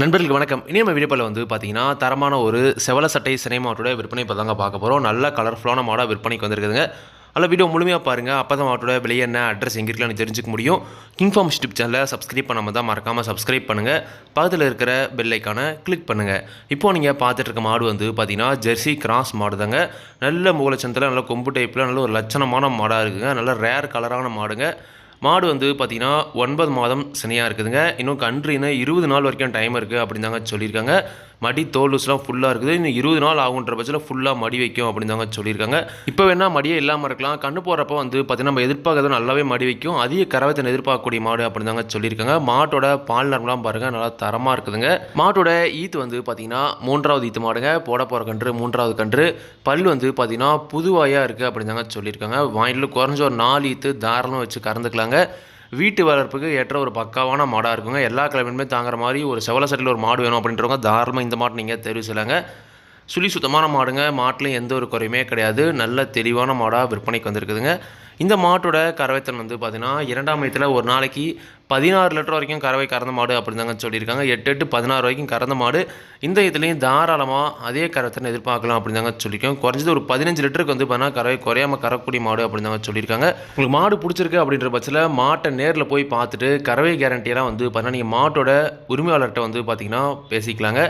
நண்பர்களுக்கு வணக்கம். இனி நம்ம வீடியோவில் வந்து பார்த்தீங்கன்னா தரமான ஒரு செவல சட்டை சினை விற்பனை இப்போ தாங்க பார்க்க போகிறோம் நல்ல கலர்ஃபுல்லான மாடாக விற்பனைக்கு வந்திருக்குதுங்க. அதில் வீடியோ முழுமையாக பாருங்கள் அப்போ தான் மாட்டோட விலை என்ன அட்ரஸ் எங்கே இருக்கலாம்னு தெரிஞ்சுக்க முடியும். கிங்ஃபார்ம் யூடியூப் சேனலை சப்ஸ்கிரைப் பண்ணாமல் தான் மறக்காமல் சப்ஸ்கிரைப் பண்ணுங்கள் பக்கத்தில் இருக்கிற பெல் கிளிக் பண்ணுங்கள் இப்போது நீங்கள் பார்த்துட்டு இருக்க மாடு வந்து பார்த்தீங்கன்னா ஜெர்சி கிராஸ் மாடு தாங்க நல்ல மூலச்சந்தில் நல்ல கொம்பு டைப்பில் நல்ல ஒரு லட்சணமான மாடாக இருக்குங்க. நல்ல ரேர் கலரான மாடுங்க. மாடு வந்து பார்த்திங்கன்னா ஒன்பது மாதம் சினையாக இருக்குதுங்க. இன்னும் கன்றுனா இருபது நாள் வரைக்கும் டைம் இருக்குது அப்படின்னு தாங்க சொல்லியிருக்காங்க. மடி தோலுஸ்லாம் ஃபுல்லாக இருக்குது. இன்னும் இருபது நாள் ஆகுன்ற பட்சத்தில் ஃபுல்லாக மடி வைக்கும் அப்படின்னு தாங்க சொல்லியிருக்காங்க. இப்போ வேணால் மடியே இல்லாமல் இருக்கலாம். கண்ணு போகிறப்ப வந்து பார்த்திங்கன்னா நம்ம எதிர்பார்க்கறது நல்லாவே மடி வைக்கும். அதிக கரவத்தை எதிர்பார்க்கக்கூடிய மாடு அப்படின்னு தாங்க சொல்லியிருக்காங்க. மாட்டோட பால் நரம்புலாம் பாருங்கள் நல்லா தரமாக இருக்குதுங்க. மாட்டோட ஈத்து வந்து பார்த்திங்கன்னா மூன்றாவது ஈத்து மாடுங்க. போட போகிற கன்று மூன்றாவது கன்று. பல் வந்து பார்த்திங்கன்னா புதுவாயாக இருக்குது அப்படின்னு தாங்க சொல்லியிருக்காங்க. வாயிலில் குறைஞ்ச ஒரு நாலு ஈத்து தாராளமாக வச்சு கறந்துக்கலாங்க. வீட்டு வளர்ப்புக்கு ஏற்ற ஒரு பக்காவான மாடாக இருக்குங்க. எல்லா கிழமையுமே தாங்குற மாதிரி ஒரு செவல சட்டில் ஒரு மாடு வேணும் அப்படின்றவங்க தாராளமாக இந்த மாடு நீங்கள் தெரிவு செய்யலாங்க. சுழி சுத்தமான மாடுங்க. மாட்டிலையும் எந்த ஒரு குறையுமே கிடையாது. நல்ல தெளிவான மாடாக விற்பனைக்கு வந்திருக்குதுங்க. இந்த மாட்டோட கறவைத்தன் வந்து பார்த்திங்கன்னா இரண்டாம் வயதில் ஒரு நாளைக்கு பதினாறு லிட்டர் வரைக்கும் கறவை கறந்த மாடு அப்படின்னு சொல்லியிருக்காங்க. எட்டு எட்டு பதினாறு வரைக்கும் கறந்த மாடு. இந்த இதுலேயும் தாராளமாக அதே கறவைத்தன் எதிர்பார்க்கலாம் அப்படிதாங்க சொல்லியிருக்கோம். குறைஞ்சது ஒரு பதினஞ்சு லிட்டருக்கு வந்து பார்த்தீங்கன்னா கறவை குறையாமல் கறக்கூடிய மாடு அப்படிதாங்க சொல்லியிருக்காங்க. உங்களுக்கு மாடு பிடிச்சிருக்கு அப்படின்ற பட்சத்தில் மாட்டை நேரில் போய் பார்த்துட்டு கறவை கேரண்டியெல்லாம் வந்து பார்த்தீங்கன்னா நீங்கள் மாட்டோட உரிமையாளர்கிட்ட வந்து பார்த்தீங்கன்னா பேசிக்கலாங்க.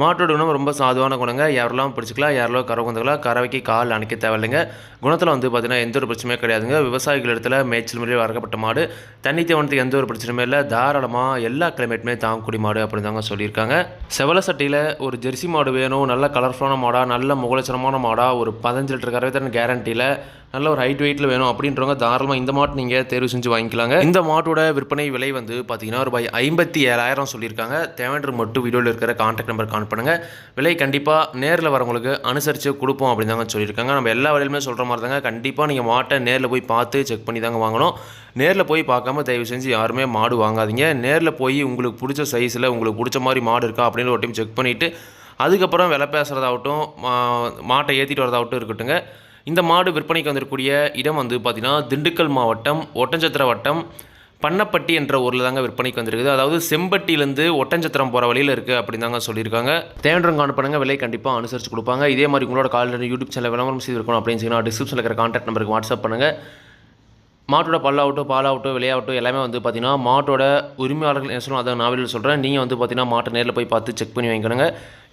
மாட்டோட குணம் ரொம்ப சாதுவான குணங்க. யாரெல்லாம் பிடிச்சிக்கலாம் யாரெல்லாம் கறவை கொண்டுக்கலாம் கறவைக்கு கால் அணைக்க தேவையில்லைங்க. குணத்தில் வந்து பார்த்தீங்கன்னா எந்த ஒரு பிரச்சனையும் கிடையாதுங்க. விவசாயிகள் இடத்துல மேய்ச்சல் முறையில் வளர்க்கப்பட்ட மாடு. தண்ணி தேவனத்துக்கு எந்த ஒரு பிரச்சனையுமே இல்லை. தாராளமாக எல்லா கிளைமேட்டுமே தாங்கக்கூடிய மாடு அப்படின்னு தாங்க சொல்லியிருக்காங்க. செவல சட்டையில் ஒரு ஜெர்சி மாடு வேணும். நல்ல கலர்ஃபுல்லான மாடாக நல்ல முகலட்சணமான மாடாக ஒரு பதினஞ்சு லிட்டர் கறவை தரன் கேரண்டியில் நல்ல ஒரு ஹைட் வெயிட்டில் வேணும் அப்படின்றவங்க தாராளமாக இந்த மாட்டு நீங்கள் தேர்வு செஞ்சு வாங்கிக்கலாங்க. இந்த மாட்டோட விற்பனை விலை வந்து பார்த்தீங்கன்னா ரூபாய் ஐம்பத்தி ஏழாயிரம் சொல்லியிருக்காங்க. தேவைன்ற மட்டும் வீடியோவில் இருக்கிற கான்டாக்ட் நம்பர் கான் பண்ணுங்கள் விலை கண்டிப்பாக நேரில் வரவங்களுக்கு அனுசரித்து கொடுப்போம் அப்படின்னு தாங்க சொல்லியிருக்காங்க. நம்ம எல்லா வழியிலுமே சொல்கிற மாதிரி தாங்க. கண்டிப்பாக நீங்கள் மாட்டை நேரில் போய் பார்த்து செக் பண்ணி தாங்க வாங்கணும். நேரில் போய் பார்க்காம தயவு செஞ்சு யாருமே மாடு வாங்காதீங்க. நேரில் போய் உங்களுக்கு பிடிச்ச சைஸில் உங்களுக்கு பிடிச்ச மாதிரி மாடு இருக்கா அப்படின்னு ஒரு டைம் செக் பண்ணிவிட்டு அதுக்கப்புறம் விலை பேசுகிறதாகட்டும் மா- மாட்டை ஏற்றிட்டு வரதாகட்டும் இருக்கட்டுங்க. இந்த மாடு விற்பனைக்கு வந்திருக்கக்கூடிய இடம் வந்து பார்த்திங்கன்னா திண்டுக்கல் மாவட்டம் ஒட்டஞ்சத்திர வட்டம் பண்ணப்பட்டி என்ற ஊரில் தாங்க விற்பனைக்கு வந்திருக்குது. அதாவது செம்பட்டியிலேருந்து ஒட்டஞ்சத்திரம் போகிற வழியில் இருக்குது அப்படின்னு தாங்க சொல்லியிருக்காங்க. தேவையான அனுப்புங்க விலை கண்டிப்பாக அனுசரித்து கொடுப்பாங்க. இதே மாதிரி உங்களோட காலையில் யூடியூப் சேனல் விளம்பரம் செய்திருக்கணும் அப்படின்னு சொன்னால் டிஸ்கிரிப்ஷனில் இருக்கிற கான்டாக்ட் நம்பருக்கு வாட்ஸ்அப் பண்ணுங்கள் மாட்டோட பல்லாகட்டும் பாலாகட்டும் விளையாட்டும் எல்லாமே வந்து பார்த்திங்கன்னா மாட்டோட உரிமையாளர்கள் என்ன சொல்லணும் அதை நான் சொல்கிறேன் நீங்கள் வந்து பார்த்தீங்கன்னா மாட்டை நேரில் போய் பார்த்து செக் பண்ணி வாங்கிக்கணுங்க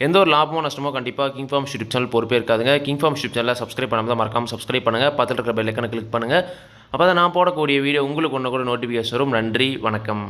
எந்த ஒரு லாபமோ நஷ்டமோ கண்டிப்பாக கிங் ஃபார்ம் யூடியூப் சேனல் பொறுப்பே இருக்காதுங்க. கிங் ஃபார்ம் யூடியூப் சேனலில் சப்ஸ்கிரைப் பண்ணாமல் மறக்காமல் சப்ஸ்கிரைப் பண்ணுங்கள் பக்கத்தில் இருக்கிற பெல் கிளிக் பண்ணுங்கள் அப்போ தான் நான் போடக்கூடிய வீடியோ உங்களுக்கு ஒன்று கூட நோட்டிஃபிகேஷன் வரும். நன்றி வணக்கம்.